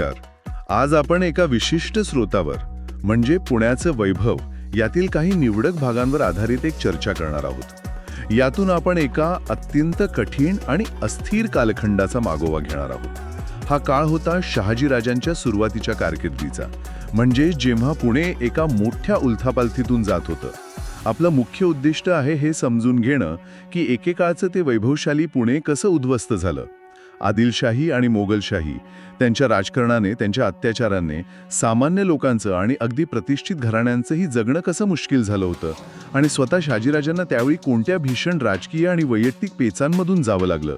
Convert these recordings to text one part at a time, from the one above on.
नमस्कार आज आपण एका विशिष्ट स्रोतावर म्हणजे पुण्याचं वैभव यातील काही निवडक भागांवर आधारित एक चर्चा करणार आहोत. यातून आपण एका अत्यंत कठीण आणि अस्थिर कालखंडाचा मागोवा घेणार आहोत. हा काळ होता शहाजीराजांच्या सुरुवातीच्या कारकिर्दीचा म्हणजे जेव्हा पुणे एका मोठ्या उलथापालथीतून जात होतं. आपलं मुख्य उद्दिष्ट आहे हे समजून घेणं की एकेकाळचं ते वैभवशाली पुणे कसं उद्ध्वस्त झालं. आदिलशाही आणि मोगलशाही त्यांच्या राजकारणाने त्यांच्या अत्याचाराने सामान्य लोकांचं आणि अगदी प्रतिष्ठित घराण्यांचंही जगणं कसं मुश्किल झालं होतं? आणि स्वतः शाजीराजांना त्यावेळी कोणत्या भीषण राजकीय आणि वैयक्तिक पेचांमधून जावं लागलं?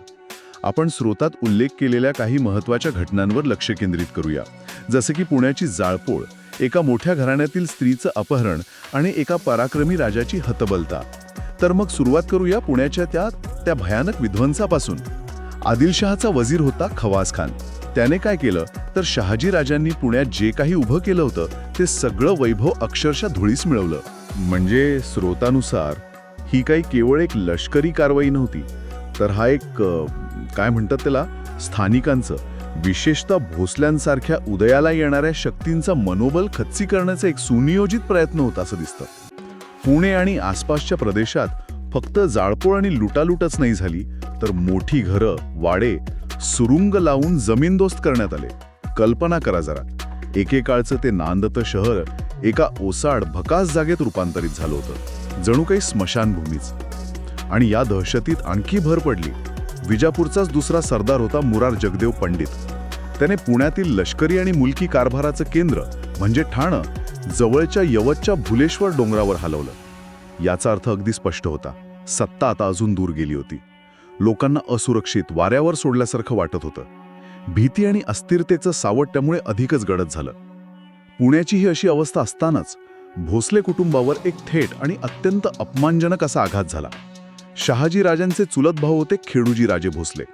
आपण स्रोतात उल्लेख केलेल्या काही महत्त्वाच्या घटनांवर लक्ष केंद्रित करूया. जसं की पुण्याची जाळपोळ एका मोठ्या घराण्यातील स्त्रीचं अपहरण आणि एका पराक्रमी राजाची हतबलता. तर मग सुरुवात करूया पुण्याच्या त्या त्या भयानक विध्वंसापासून. आदिलशहाचा वजीर होता खवास खान. त्याने काय केलं? तर शहाजी राजांनी पुण्यात जे काही उभं केलं होतं ते सगळं वैभव अक्षरशः धुळीस मिळवलं. म्हणजे स्रोतानुसार ही काही केवळ एक लष्करी कारवाई नव्हती तर हा एक काय म्हणतात त्याला? स्थानिकांचं विशेषतः भोसल्यांसारख्या उदयाला येणाऱ्या शक्तींचा मनोबल खच्ची करण्याचा एक सुनियोजित प्रयत्न होता असं दिसतं. पुणे आणि आसपासच्या प्रदेशात फक्त जाळपोळ आणि लुटालुटच नाही झाली तर मोठी घरं वाडे सुरुंग लावून जमीनदोस्त करण्यात आले. कल्पना करा जरा. एकेकाळचं ते नांदतं शहर एका ओसाड भकास जागेत रूपांतरित झालं होतं. जणू काही स्मशानभूमीच. आणि या दहशतीत आणखी भर पडली. विजापूरचाच दुसरा सरदार होता मुरार जगदेव पंडित. त्याने पुण्यातील लष्करी आणि मुलकी कारभाराचं केंद्र म्हणजे ठाणं जवळच्या यवतच्या भुलेश्वर डोंगरावर हलवलं. याचा अर्थ अगदी स्पष्ट होता. सत्ता आता अजून दूर गेली होती. लोकांना असुरक्षित वाऱ्यावर सोडल्यासारखं वाटत होतं. भीती आणि अस्थिरतेचं सावट त्यामुळे अधिकच गडद झालं. पुण्याची ही अशी अवस्था असतानाच भोसले कुटुंबावर एक थेट आणि अत्यंत अपमानजनक असा आघात झाला. शहाजी राजांचे चुलत भाऊ होते खेडूजी राजे भोसले.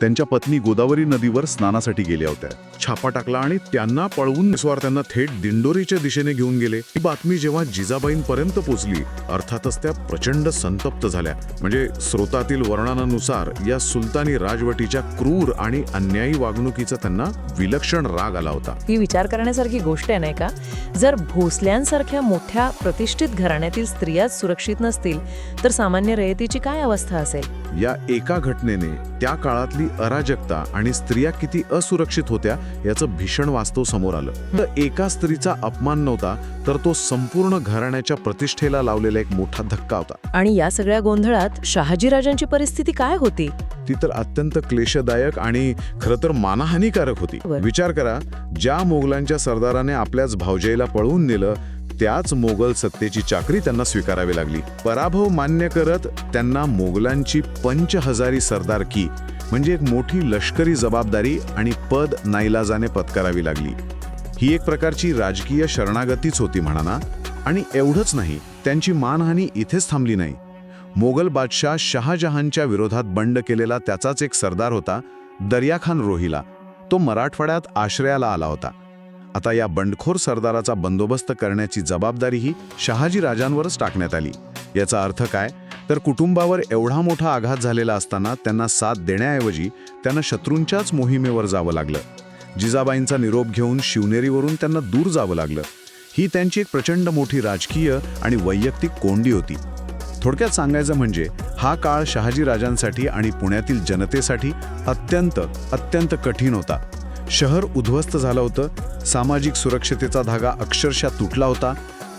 त्यांच्या पत्नी गोदावरी नदीवर स्नानासाठी गेल्या होत्या. छापा टाकला आणि त्यांना पळवून निस्वार त्यांना थेट दिंडोरीच्या दिशेने घेऊन गेले. ही बातमी जेव्हा जिजाबाईंपर्यंत पोचली अर्थातच त्या प्रचंड संतप्त झाल्या. म्हणजे स्रोतातील वर्णनानुसार या सुलतानी राजवटीच्या क्रूर आणि अन्यायी वागणुकीचा त्यांना विलक्षण राग आला होता. ही विचार करण्यासारखी गोष्ट आहे नाही का? जर भोसल्यांसारख्या मोठ्या प्रतिष्ठित घराण्यातील स्त्रियाच सुरक्षित नसतील तर सामान्य रयतेची काय अवस्था असेल? या एका घटनेने त्या काळातली अराजकता आणि स्त्रिया किती असुरक्षित होत्या याचं भीषण वास्तव समोर आलं. तर एका स्त्रीचा अपमान नव्हता तर तो संपूर्ण घराण्याच्या प्रतिष्ठेला लावलेला एक मोठा धक्का होता. आणि या सगळ्या गोंधळात शहाजीराजांची परिस्थिती काय होती? ती तर अत्यंत क्लेशदायक आणि खरं तर मानहानिकारक होती. विचार करा ज्या मोगलांच्या सरदाराने आपल्याच भावजेला पळवून नेलं त्याच मोगल सत्तेची चाकरी त्यांना स्वीकारावी लागली. पराभव मान्य करत त्यांना मोगलांची पंचहजारी सरदारकी म्हणजे एक मोठी लष्करी जबाबदारी आणि पद नाईलाजाने पत्करावी लागली. ही एक प्रकारची राजकीय शरणागतीच होती म्हणा ना आणि एवढंच नाही त्यांची मानहानी इथेच थांबली नाही. मोगल बादशाह शहाजहानच्या विरोधात बंड केलेला त्याचाच एक सरदार होता दर्याखान रोहिला. तो मराठवाड्यात आश्रयाला आला होता. आता या बंडखोर सरदाराचा बंदोबस्त करण्याची जबाबदारीही शहाजी राजांवरच टाकण्यात आली. याचा अर्थ काय? तर कुटुंबावर एवढा मोठा आघात झालेला असताना त्यांना साथ देण्याऐवजी त्यांना शत्रूंच्याच मोहिमेवर जावं लागलं. जिजाबाईंचा निरोप घेऊन शिवनेरीवरून त्यांना दूर जावं लागलं. ही त्यांची एक प्रचंड मोठी राजकीय आणि वैयक्तिक कोंडी होती. थोडक्यात सांगायचं म्हणजे हा काळ शहाजी राजांसाठी आणि पुण्यातील जनतेसाठी अत्यंत अत्यंत कठीण होता. शहर उद्ध्वस्त झालं होतं सामाजिक सुरक्षतेचा धागा अक्षरशः तुटला होता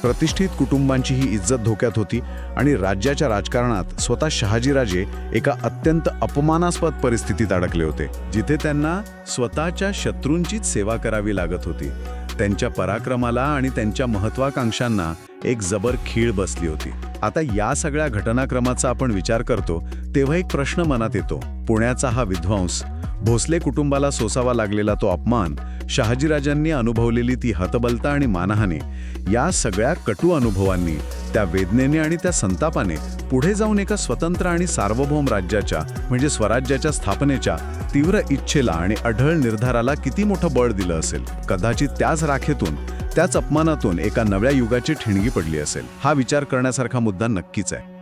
प्रतिष्ठित कुटुंबांची ही इज्जत धोक्यात होती आणि राज्याच्या राजकारणात स्वतः शहाजीराजे एका अत्यंत अपमानास्पद परिस्थितीत अडकले होते जिथे त्यांना स्वतःच्या शत्रूंचीच सेवा करावी लागत होती. त्यांच्या पराक्रमाला आणि त्यांच्या महत्वाकांक्षांना एक जबर खीळ बसली होती. आता या सगळ्या घटनाक्रमाचा आपण विचार करतो तेव्हा एक प्रश्न मनात येतो. पुण्याचा हा विध्वंस भोसले कुटुंबाला सोसावा लागलेला तो अपमान शहाजीराजांनी अनुभवलेली ती हतबलता आणि मानहानी या सगळ्या कटू अनुभवांनी त्या वेदनेने आणि त्या संतापाने पुढे जाऊन एका स्वतंत्र आणि सार्वभौम राज्याच्या म्हणजे स्वराज्याच्या स्थापनेच्या तीव्र इच्छेला आणि अढळ निर्धाराला किती मोठं बळ दिलं असेल? कदाचित त्याच राखेतून त्याच अपमानातून एका नव्या युगाची ठिणगी पडली असेल. हा विचार करण्यासारखा मुद्दा नक्कीच आहे.